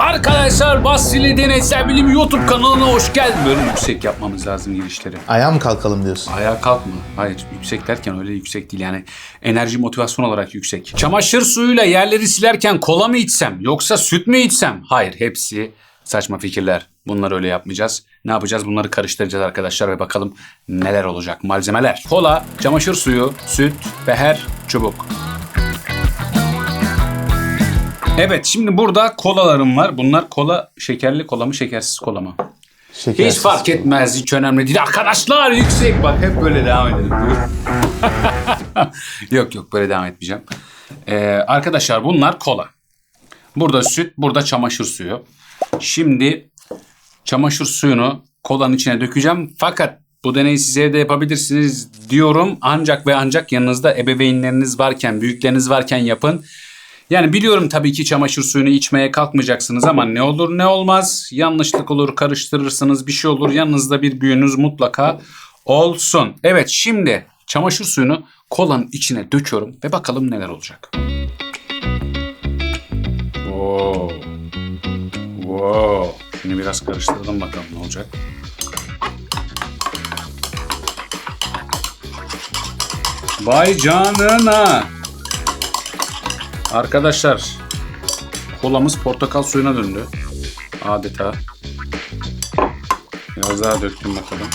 Arkadaşlar Basili Deneysel Bilim YouTube kanalına hoş geldin. Böyle yüksek yapmamız lazım girişleri. Ayağa mı kalkalım diyorsun? Ayağa kalkma. Hayır yüksek derken öyle yüksek değil yani enerji motivasyon olarak yüksek. Çamaşır suyuyla yerleri silerken kola mı içsem yoksa süt mü içsem? Hayır hepsi saçma fikirler. Bunları öyle yapmayacağız. Ne yapacağız? Bunları karıştıracağız arkadaşlar ve bakalım neler olacak. Malzemeler. Kola, çamaşır suyu, süt ve her çubuk. Evet şimdi burada kolalarım var. Bunlar kola şekerli kola mı şekersiz kola mı? Hiç Şekersiz. fark etmez. Hiç önemli değil. Arkadaşlar yüksek bak. Hep böyle devam edelim. yok yok böyle devam etmeyeceğim. Ee, arkadaşlar bunlar kola. Burada süt, burada çamaşır suyu. Şimdi çamaşır suyunu kolanın içine dökeceğim. Fakat bu deneyi size evde yapabilirsiniz diyorum. Ancak ve ancak yanınızda ebeveynleriniz varken, büyükleriniz varken yapın. Yani biliyorum tabii ki çamaşır suyunu içmeye kalkmayacaksınız ama ne olur ne olmaz. Yanlışlık olur, karıştırırsınız, bir şey olur. Yanınızda bir büyüğünüz mutlaka olsun. Evet şimdi çamaşır suyunu kolanın içine döküyorum ve bakalım neler olacak. Wow. Wow. Şimdi biraz karıştıralım bakalım ne olacak. Vay canına. Arkadaşlar kolamız portakal suyuna döndü. Adeta. Biraz daha döktüm bakalım.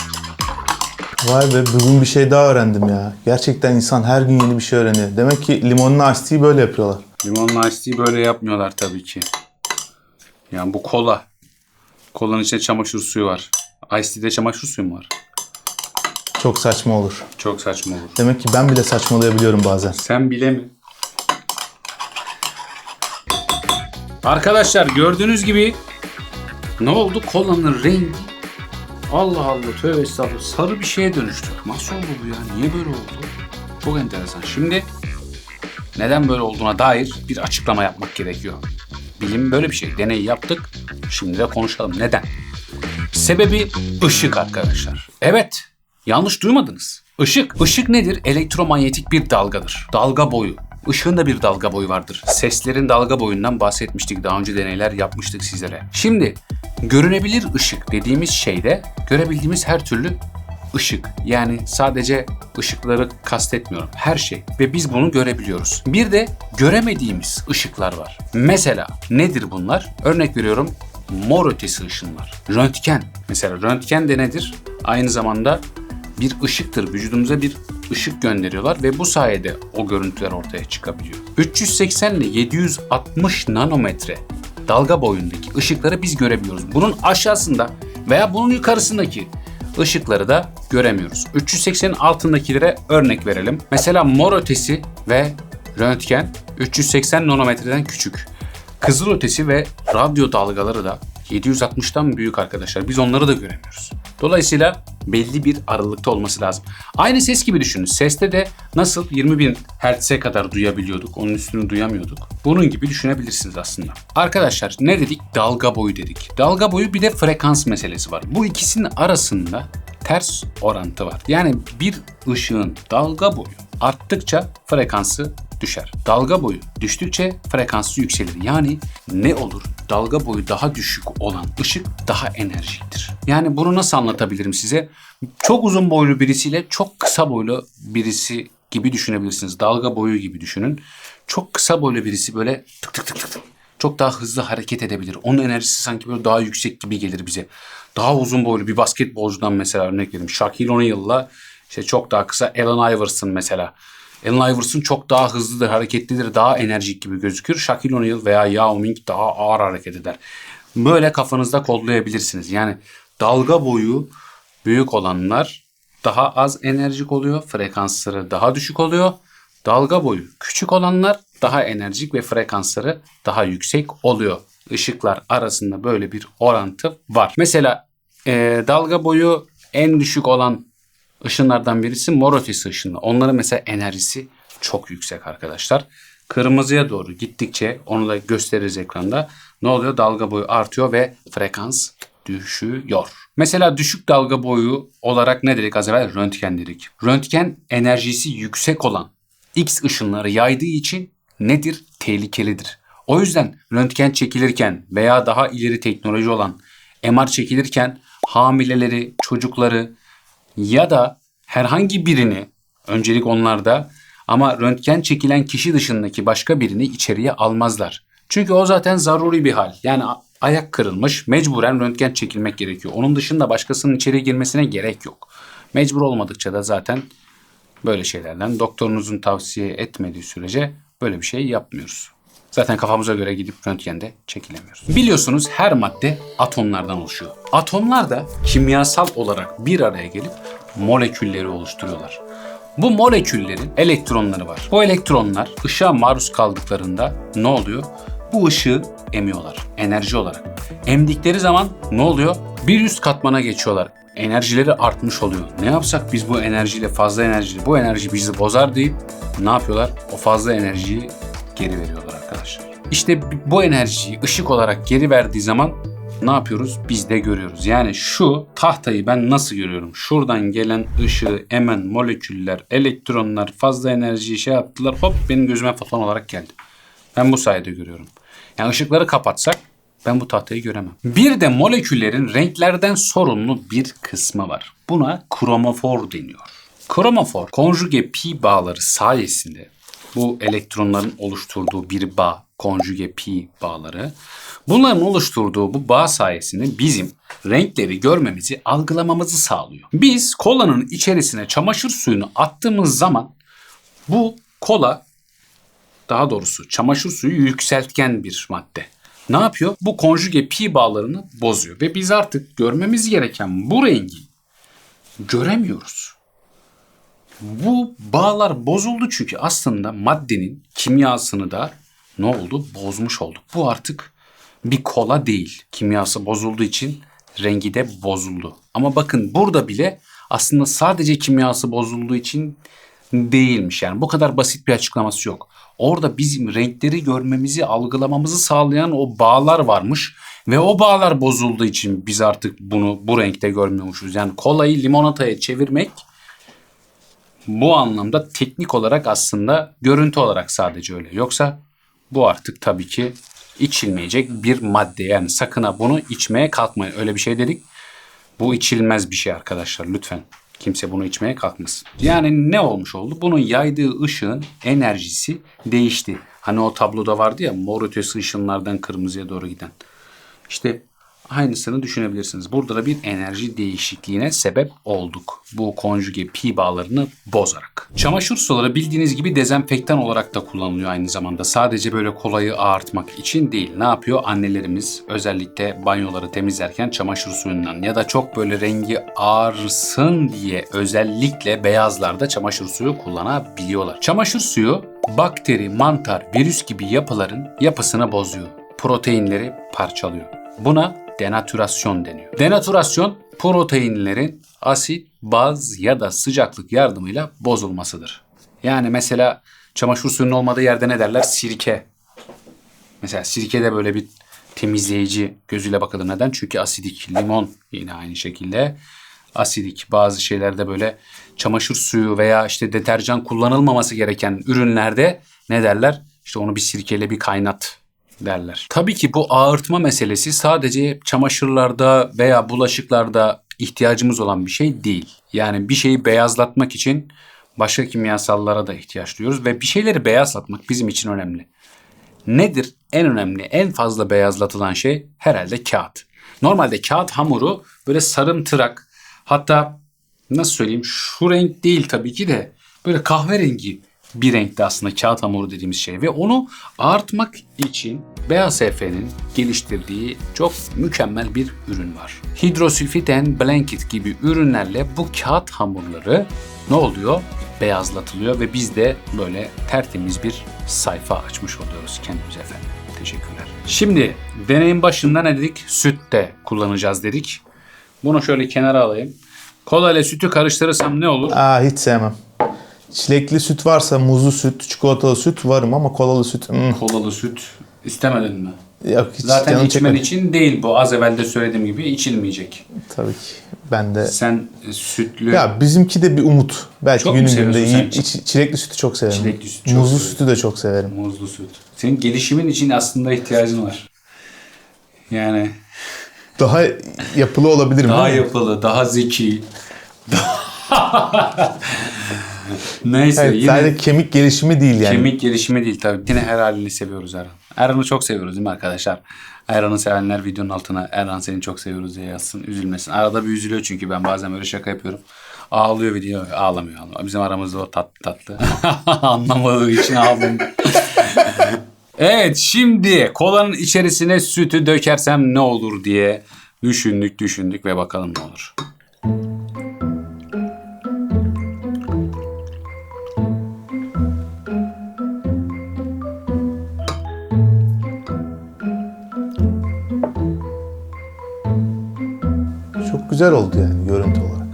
Vay be bugün bir şey daha öğrendim ya. Gerçekten insan her gün yeni bir şey öğreniyor. Demek ki limonlu tea böyle yapıyorlar. Limonlu tea böyle yapmıyorlar tabii ki. Yani bu kola. Kolanın içinde çamaşır suyu var. Iced tea'de çamaşır suyu mu var? Çok saçma olur. Çok saçma olur. Demek ki ben bile saçmalayabiliyorum bazen. Sen bile mi? Arkadaşlar gördüğünüz gibi ne oldu? Kolanın rengi Allah Allah tövbe estağfurullah sarı bir şeye dönüştü. Nasıl oldu bu ya? Niye böyle oldu? Çok enteresan. Şimdi neden böyle olduğuna dair bir açıklama yapmak gerekiyor. Bilim böyle bir şey. Deney yaptık. Şimdi de konuşalım. Neden? Sebebi ışık arkadaşlar. Evet, yanlış duymadınız. Işık. Işık nedir? Elektromanyetik bir dalgadır. Dalga boyu. Işığın da bir dalga boyu vardır. Seslerin dalga boyundan bahsetmiştik. Daha önce deneyler yapmıştık sizlere. Şimdi görünebilir ışık dediğimiz şeyde görebildiğimiz her türlü ışık. Yani sadece ışıkları kastetmiyorum. Her şey. Ve biz bunu görebiliyoruz. Bir de göremediğimiz ışıklar var. Mesela nedir bunlar? Örnek veriyorum mor ötesi ışınlar. Röntgen. Mesela röntgen de nedir? Aynı zamanda bir ışıktır. Vücudumuza bir ışık gönderiyorlar ve bu sayede o görüntüler ortaya çıkabiliyor. 380 ile 760 nanometre dalga boyundaki ışıkları biz görebiliyoruz. Bunun aşağısında veya bunun yukarısındaki ışıkları da göremiyoruz. 380'in altındakilere örnek verelim. Mesela mor ötesi ve röntgen 380 nanometreden küçük. Kızıl ötesi ve radyo dalgaları da 760'tan büyük arkadaşlar. Biz onları da göremiyoruz. Dolayısıyla belli bir aralıkta olması lazım. Aynı ses gibi düşünün. Seste de nasıl 20.000 Hz'e kadar duyabiliyorduk. Onun üstünü duyamıyorduk. Bunun gibi düşünebilirsiniz aslında. Arkadaşlar ne dedik? Dalga boyu dedik. Dalga boyu bir de frekans meselesi var. Bu ikisinin arasında ters orantı var. Yani bir ışığın dalga boyu arttıkça frekansı düşer. Dalga boyu düştükçe frekansı yükselir. Yani ne olur? Dalga boyu daha düşük olan ışık daha enerjiktir. Yani bunu nasıl anlatabilirim size? Çok uzun boylu birisiyle çok kısa boylu birisi gibi düşünebilirsiniz. Dalga boyu gibi düşünün. Çok kısa boylu birisi böyle tık tık tık tık çok daha hızlı hareket edebilir. Onun enerjisi sanki böyle daha yüksek gibi gelir bize. Daha uzun boylu bir basketbolcudan mesela örnek vereyim. Shaquille O'Neal'la işte çok daha kısa Allen Iverson mesela. Allen Iverson çok daha hızlıdır, hareketlidir, daha enerjik gibi gözükür. Shaquille O'Neal veya Yao Ming daha ağır hareket eder. Böyle kafanızda kodlayabilirsiniz. Yani dalga boyu büyük olanlar daha az enerjik oluyor. Frekansları daha düşük oluyor. Dalga boyu küçük olanlar daha enerjik ve frekansları daha yüksek oluyor. Işıklar arasında böyle bir orantı var. Mesela e, dalga boyu en düşük olan ışınlardan birisi mor ötesi ışını. Onların mesela enerjisi çok yüksek arkadaşlar. Kırmızıya doğru gittikçe onu da gösteririz ekranda. Ne oluyor? Dalga boyu artıyor ve frekans düşüyor. Mesela düşük dalga boyu olarak ne dedik az evvel? Röntgen dedik. Röntgen enerjisi yüksek olan X ışınları yaydığı için nedir? Tehlikelidir. O yüzden röntgen çekilirken veya daha ileri teknoloji olan MR çekilirken hamileleri, çocukları ya da herhangi birini öncelik onlarda ama röntgen çekilen kişi dışındaki başka birini içeriye almazlar. Çünkü o zaten zaruri bir hal. Yani ayak kırılmış, mecburen röntgen çekilmek gerekiyor. Onun dışında başkasının içeri girmesine gerek yok. Mecbur olmadıkça da zaten böyle şeylerden doktorunuzun tavsiye etmediği sürece böyle bir şey yapmıyoruz. Zaten kafamıza göre gidip röntgende çekilemiyoruz. Biliyorsunuz her madde atomlardan oluşuyor. Atomlar da kimyasal olarak bir araya gelip molekülleri oluşturuyorlar. Bu moleküllerin elektronları var. Bu elektronlar ışığa maruz kaldıklarında ne oluyor? Bu ışığı emiyorlar enerji olarak. Emdikleri zaman ne oluyor? Bir üst katmana geçiyorlar. Enerjileri artmış oluyor. Ne yapsak biz bu enerjiyle fazla enerji, bu enerji bizi bozar deyip ne yapıyorlar? O fazla enerjiyi geri veriyorlar. İşte bu enerjiyi ışık olarak geri verdiği zaman ne yapıyoruz? Biz de görüyoruz. Yani şu tahtayı ben nasıl görüyorum? Şuradan gelen ışığı emen moleküller, elektronlar fazla enerjiyi şey yaptılar. Hop benim gözüme foton olarak geldi. Ben bu sayede görüyorum. Yani ışıkları kapatsak ben bu tahtayı göremem. Bir de moleküllerin renklerden sorumlu bir kısmı var. Buna kromofor deniyor. Kromofor konjuge pi bağları sayesinde bu elektronların oluşturduğu bir bağ, konjuge pi bağları. Bunların oluşturduğu bu bağ sayesinde bizim renkleri görmemizi, algılamamızı sağlıyor. Biz kolanın içerisine çamaşır suyunu attığımız zaman bu kola daha doğrusu çamaşır suyu yükseltgen bir madde. Ne yapıyor? Bu konjuge pi bağlarını bozuyor ve biz artık görmemiz gereken bu rengi göremiyoruz. Bu bağlar bozuldu çünkü aslında maddenin kimyasını da ne oldu? Bozmuş olduk. Bu artık bir kola değil. Kimyası bozulduğu için rengi de bozuldu. Ama bakın burada bile aslında sadece kimyası bozulduğu için değilmiş. Yani bu kadar basit bir açıklaması yok. Orada bizim renkleri görmemizi, algılamamızı sağlayan o bağlar varmış ve o bağlar bozulduğu için biz artık bunu bu renkte görmüyormuşuz. Yani kolayı limonataya çevirmek bu anlamda teknik olarak aslında görüntü olarak sadece öyle. Yoksa bu artık tabii ki içilmeyecek bir madde. Yani sakın ha bunu içmeye kalkmayın. Öyle bir şey dedik. Bu içilmez bir şey arkadaşlar lütfen. Kimse bunu içmeye kalkmasın. Yani ne olmuş oldu? Bunun yaydığı ışığın enerjisi değişti. Hani o tabloda vardı ya mor ötesi ışınlardan kırmızıya doğru giden. İşte aynısını düşünebilirsiniz. Burada da bir enerji değişikliğine sebep olduk. Bu konjuge pi bağlarını bozarak. Çamaşır suları bildiğiniz gibi dezenfektan olarak da kullanılıyor aynı zamanda. Sadece böyle kolayı ağartmak için değil. Ne yapıyor? Annelerimiz özellikle banyoları temizlerken çamaşır suyundan ya da çok böyle rengi ağarsın diye özellikle beyazlarda çamaşır suyu kullanabiliyorlar. Çamaşır suyu bakteri, mantar, virüs gibi yapıların yapısını bozuyor. Proteinleri parçalıyor. Buna denatürasyon deniyor. Denatürasyon proteinlerin asit, baz ya da sıcaklık yardımıyla bozulmasıdır. Yani mesela çamaşır suyunun olmadığı yerde ne derler? Sirke. Mesela sirke de böyle bir temizleyici gözüyle bakılır. Neden? Çünkü asidik. Limon yine aynı şekilde asidik. Bazı şeylerde böyle çamaşır suyu veya işte deterjan kullanılmaması gereken ürünlerde ne derler? İşte onu bir sirkeyle bir kaynat derler. Tabii ki bu ağırtma meselesi sadece çamaşırlarda veya bulaşıklarda ihtiyacımız olan bir şey değil. Yani bir şeyi beyazlatmak için başka kimyasallara da ihtiyaç duyuyoruz ve bir şeyleri beyazlatmak bizim için önemli. Nedir en önemli, en fazla beyazlatılan şey? Herhalde kağıt. Normalde kağıt hamuru böyle sarımtırak hatta nasıl söyleyeyim şu renk değil tabii ki de böyle kahverengi bir renkte aslında kağıt hamuru dediğimiz şey ve onu ağartmak için BASF'nin geliştirdiği çok mükemmel bir ürün var. Hydrosülfit and Blanket gibi ürünlerle bu kağıt hamurları ne oluyor? Beyazlatılıyor ve biz de böyle tertemiz bir sayfa açmış oluyoruz kendimize efendim. Teşekkürler. Şimdi deneyin başında ne dedik? Süt de kullanacağız dedik. Bunu şöyle kenara alayım. Kola ile sütü karıştırırsam ne olur? Aa hiç sevmem. Çilekli süt varsa muzlu süt, çikolatalı süt varım ama kolalı süt hmm, Kolalı süt istemedin mi? yok hiç Zaten canım içmen çekmedi. için değil bu. Az evvel de söylediğim gibi içilmeyecek. Tabii ki. Ben de Sen e, sütlü ya bizimki de bir umut. Belki Çok günün seviyorsun yiyip iç- çilekli sütü çok severim. Çilekli süt çok Muzlu sütü de çok severim. muzlu süt. Senin gelişimin için aslında ihtiyacın var. Yani Daha yapılı olabilirim. daha yapılı, daha zeki. Neyse Evet, yine sadece kemik gelişimi değil yani. kemik gelişimi değil tabii. Yine her halini seviyoruz Erhan. Erhan'ı çok seviyoruz değil mi arkadaşlar? Erhan'ı sevenler videonun altına Erhan seni çok seviyoruz diye yazsın. Üzülmesin. Arada bir üzülüyor çünkü ben bazen böyle şaka yapıyorum. Ağlıyor video. Ağlamıyor. ağlamıyor. Bizim aramızda o tatlı tatlı. Anlamadığı için ağlamıyor. evet şimdi kolanın içerisine sütü dökersem ne olur diye düşündük düşündük ve bakalım ne olur. Güzel oldu yani görüntü olarak.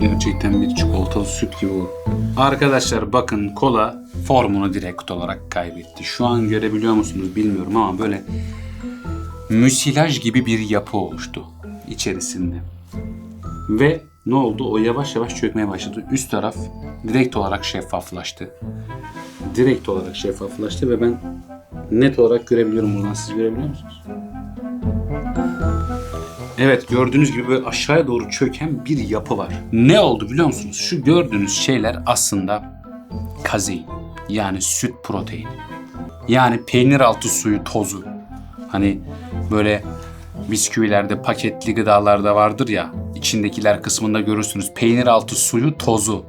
Gerçekten bir çikolatalı süt gibi bu. Arkadaşlar bakın kola formunu direkt olarak kaybetti. Şu an görebiliyor musunuz bilmiyorum ama böyle müsilaj gibi bir yapı oluştu içerisinde. Ve ne oldu? O yavaş yavaş çökmeye başladı. Üst taraf direkt olarak şeffaflaştı. Direkt olarak şeffaflaştı ve ben net olarak görebiliyorum buradan. Siz görebiliyor musunuz? Evet gördüğünüz gibi böyle aşağıya doğru çöken bir yapı var. Ne oldu biliyor musunuz? Şu gördüğünüz şeyler aslında kazein. Yani süt proteini. Yani peynir altı suyu tozu. Hani böyle bisküvilerde, paketli gıdalarda vardır ya. içindekiler kısmında görürsünüz. Peynir altı suyu tozu.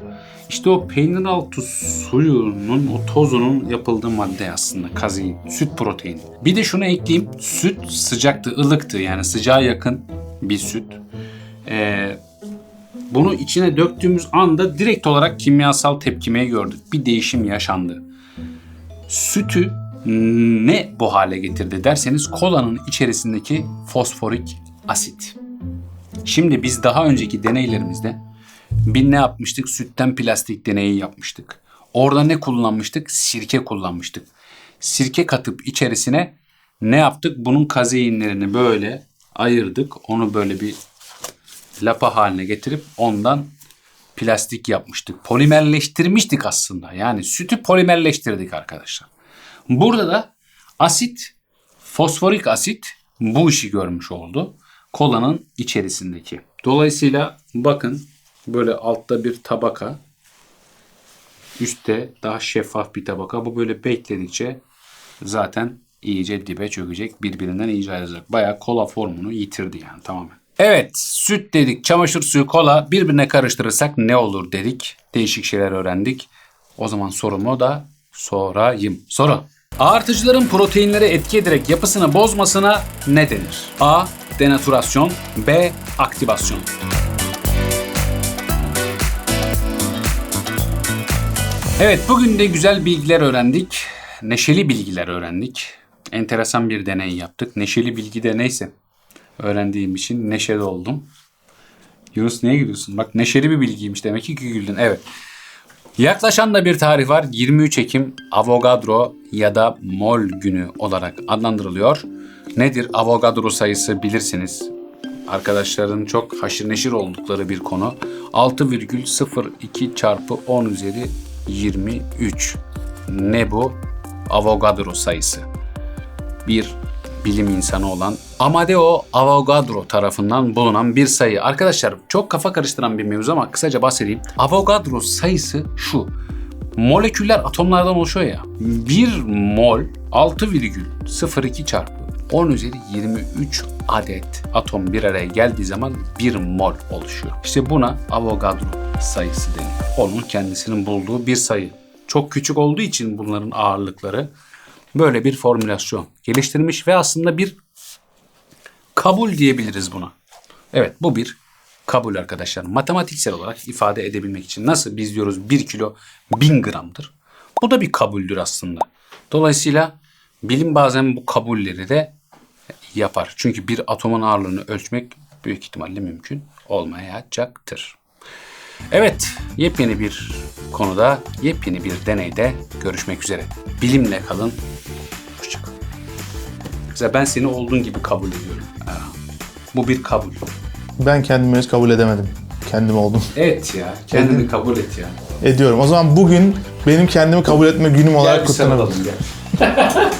İşte o peynir altı suyunun, o tozunun yapıldığı madde aslında kazein, süt proteini. Bir de şunu ekleyeyim. Süt sıcaktı, ılıktı yani sıcağa yakın bir süt. Ee, bunu içine döktüğümüz anda direkt olarak kimyasal tepkimeyi gördük. Bir değişim yaşandı. Sütü ne bu hale getirdi derseniz kolanın içerisindeki fosforik asit. Şimdi biz daha önceki deneylerimizde bir ne yapmıştık? Sütten plastik deneyi yapmıştık. Orada ne kullanmıştık? Sirke kullanmıştık. Sirke katıp içerisine ne yaptık? Bunun kazeinlerini böyle ayırdık. Onu böyle bir lapa haline getirip ondan plastik yapmıştık. Polimerleştirmiştik aslında. Yani sütü polimerleştirdik arkadaşlar. Burada da asit, fosforik asit bu işi görmüş oldu. Kolanın içerisindeki. Dolayısıyla bakın böyle altta bir tabaka, üstte daha şeffaf bir tabaka. Bu böyle bekledikçe zaten iyice dibe çökecek. Birbirinden iyice ayrılacak. Bayağı kola formunu yitirdi yani tamamen. Evet süt dedik, çamaşır suyu, kola birbirine karıştırırsak ne olur dedik. Değişik şeyler öğrendik. O zaman sorumu da sorayım. Soru. Artıcıların proteinlere etki ederek yapısını bozmasına ne denir? A. Denaturasyon B. Aktivasyon Evet bugün de güzel bilgiler öğrendik. Neşeli bilgiler öğrendik. Enteresan bir deney yaptık. Neşeli bilgi de neyse. Öğrendiğim için neşeli oldum. Yunus niye gülüyorsun? Bak neşeli bir bilgiymiş demek ki güldün. Evet. Yaklaşan da bir tarih var. 23 Ekim Avogadro ya da Mol günü olarak adlandırılıyor. Nedir Avogadro sayısı bilirsiniz. Arkadaşların çok haşır neşir oldukları bir konu. 6,02 çarpı 10 üzeri 23. Ne bu? Avogadro sayısı. Bir bilim insanı olan Amadeo Avogadro tarafından bulunan bir sayı. Arkadaşlar çok kafa karıştıran bir mevzu ama kısaca bahsedeyim. Avogadro sayısı şu. Moleküller atomlardan oluşuyor ya. 1 mol 6,02 çarpı 10 üzeri 23 adet atom bir araya geldiği zaman 1 mol oluşuyor. İşte buna Avogadro sayısı deniyor. Onun kendisinin bulduğu bir sayı. Çok küçük olduğu için bunların ağırlıkları böyle bir formülasyon geliştirmiş ve aslında bir kabul diyebiliriz buna. Evet bu bir kabul arkadaşlar. Matematiksel olarak ifade edebilmek için nasıl biz diyoruz 1 kilo 1000 gramdır. Bu da bir kabuldür aslında. Dolayısıyla bilim bazen bu kabulleri de yapar. Çünkü bir atomun ağırlığını ölçmek büyük ihtimalle mümkün olmayacaktır. Evet, yepyeni bir konuda, yepyeni bir deneyde görüşmek üzere. Bilimle kalın. Hoşçakalın. Mesela ben seni olduğun gibi kabul ediyorum. Bu bir kabul. Ben kendimi henüz kabul edemedim. Kendim oldum. Evet ya, kendini kabul et ya. Ediyorum. O zaman bugün benim kendimi kabul etme günüm olarak Gel bir sarılalım gel.